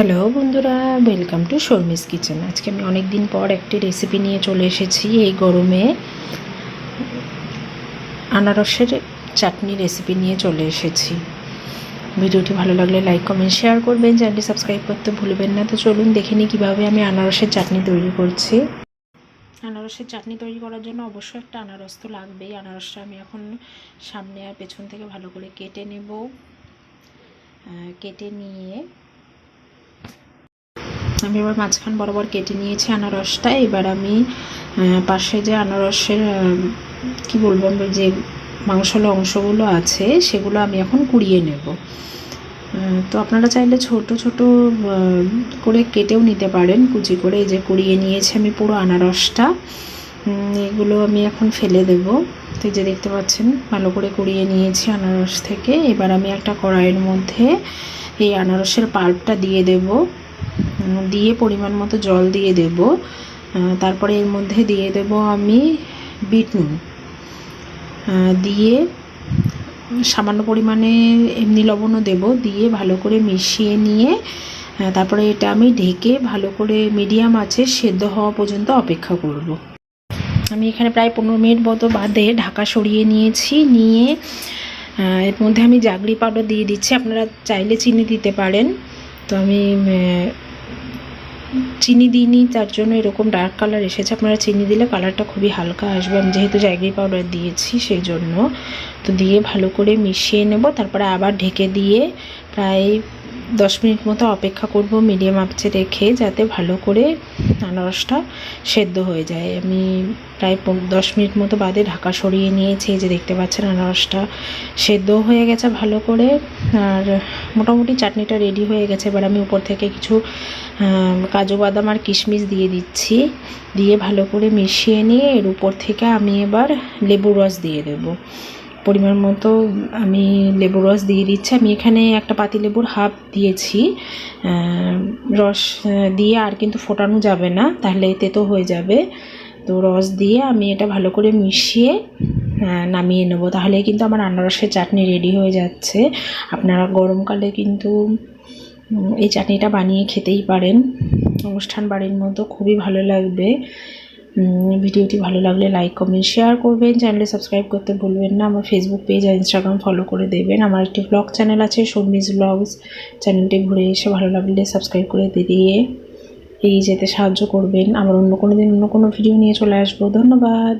Hello বন্ধুরা welcome to Sharmi's kitchen আজকে আমি অনেক দিন পর একটি রেসিপি নিয়ে চলে এসেছি এই গরমে। আনারসের চাটনি রেসিপি নিয়ে চলে এসেছি। ভিডিওটি ভালো লাগলে লাইক কমেন্ট শেয়ার করবেন। চ্যানেলটি সাবস্ক্রাইব করতে ভুলবেন না। তো চলুন দেখে নিই কীভাবে আমি আনারসের চাটনি তৈরি করছি। আনারসের চাটনি তৈরি করার জন্য অবশ্যই একটা আনারস তো লাগবেই। আনারসটা আমি এখন সামনে আর পেছন থেকে ভালো করে কেটে নেব। কেটে নিয়ে আমি এবার মাঝখান বরাবর কেটে নিয়েছি আনারসটা। এবার আমি পাশে যে আনারসের কি বলব আমরা, যে মাংসল অংশগুলো আছে, সেগুলো আমি এখন কুড়িয়ে নেব। তো আপনারা চাইলে ছোট ছোট করে কেটেও নিতে পারেন। কুচি করে এই যে কুড়িয়ে নিয়েছি আমি পুরো আনারসটা। এগুলো আমি এখন ফেলে দেব। তো যে দেখতে পাচ্ছেন, ভালো করে কুড়িয়ে নিয়েছি আনারস থেকে। এবার আমি একটা কড়াইয়ের মধ্যে এই আনারসের পাল্পটা দিয়ে দেবো। দিয়ে পরিমাণ মতো জল দিয়ে দেব। তারপরে এর মধ্যে দিয়ে দেব আমি বিট নুন দিয়ে সামান্য পরিমাণে এমনি লবণও দেব। দিয়ে ভালো করে মিশিয়ে নিয়ে তারপরে এটা আমি ঢেকে ভালো করে মিডিয়াম আছে সেদ্ধ হওয়া পর্যন্ত অপেক্ষা করব। আমি এখানে প্রায় পনেরো মিনিট মতো বাদে ঢাকা সরিয়ে নিয়েছি। নিয়ে এর মধ্যে আমি জাগরি পাউডার দিয়ে দিচ্ছি। আপনারা চাইলে চিনি দিতে পারেন। তো আমি চিনি দিইনি, তার জন্য এরকম ডার্ক কালার এসেছে। আপনারা চিনি দিলে কালারটা খুবই হালকা আসবে। আমি যেহেতু জায়গায় পাউডার দিয়েছি সেই জন্য। তো দিয়ে ভালো করে মিশিয়ে নেব, তারপরে আবার ঢেকে দিয়ে প্রায় দশ মিনিট মতো অপেক্ষা করব মিডিয়াম আঁচে রেখে যাতে ভালো করে আনারসটা সেদ্ধ হয়ে যায়। আমি প্রায় দশ মিনিট মতো বাদে ঢাকা সরিয়ে নিয়েছি যে দেখতে পাচ্ছেন আনারসটা সেদ্ধ হয়ে গেছে ভালো করে। আর মোটামুটি চাটনিটা রেডি হয়ে গেছে। এবার আমি উপর থেকে কিছু কাজু বাদাম আর কিশমিশ দিয়ে দিচ্ছি। দিয়ে ভালো করে মিশিয়ে নিয়ে এর উপর থেকে আমি এবার লেবু রস দিয়ে দেব। পরিমাণ মতো আমি লেবুর রস দিয়ে দিচ্ছি। আমি এখানে একটা পাতি লেবুর হাফ দিয়েছি। রস দিয়ে আর কিন্তু ফোটানো যাবে না, তাহলে তেতো হয়ে যাবে। তো রস দিয়ে আমি এটা ভালো করে মিশিয়ে নামিয়ে নেব। তাহলে কিন্তু আমার আনারসের চাটনি রেডি হয়ে যাচ্ছে। আপনারা গরমকালে কিন্তু এই চাটনিটা বানিয়ে খেতেই পারেন। অনুষ্ঠান বাড়ির মতো খুবই ভালো লাগবে। ভিডিওটি ভালো লাগলে লাইক কমেন্ট শেয়ার করবেন। চ্যানেলে সাবস্ক্রাইব করতে ভুলবেন না। আমার ফেসবুক পেজ আর ইনস্টাগ্রাম ফলো করে দেবেন। আমার একটি ব্লগ চ্যানেল আছে সৌমিজ ব্লগস চ্যানেলটি ঘুরে এসে ভালো লাগলে সাবস্ক্রাইব করে দিয়ে এগিয়ে যেতে সাহায্য করবেন। আমার অন্য কোনো দিন অন্য কোনো ভিডিও নিয়ে চলে আসব। ধন্যবাদ।